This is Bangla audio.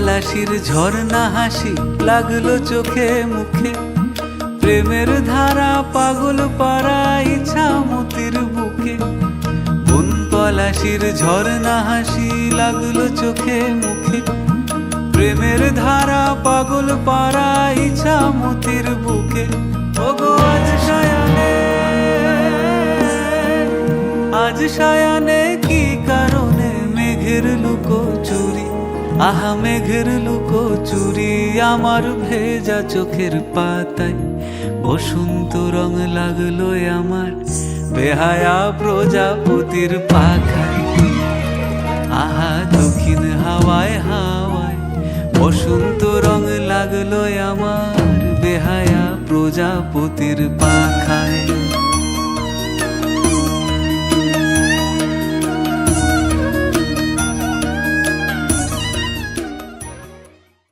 পলাশির ঝর্ণা হাসি লাগল চোখে মুখে। প্রেমের ধারা পাগল পাড়া ইচ্ছা মতির বুকে। বন পলাশির ঝর্ণা হাসি লাগল চোখে মুখে। প্রেমের ধারা পাগল পাড়া ইচ্ছা মতির বুকে। আজ সায়ানে আজ সায়ানে কি কারণে মেঘের লুকো চুরি আহা মেঘের লুকো চুরি আমার ভেজা চোখের পাতায়। বসন্ত রং লাগল আমার বেহায়া প্রজাপতির পাখায়। আহা দক্ষিণ হাওয়ায় হাওয়ায় বসন্ত রং লাগল আমার বেহায়া প্রজাপতির পাখায়।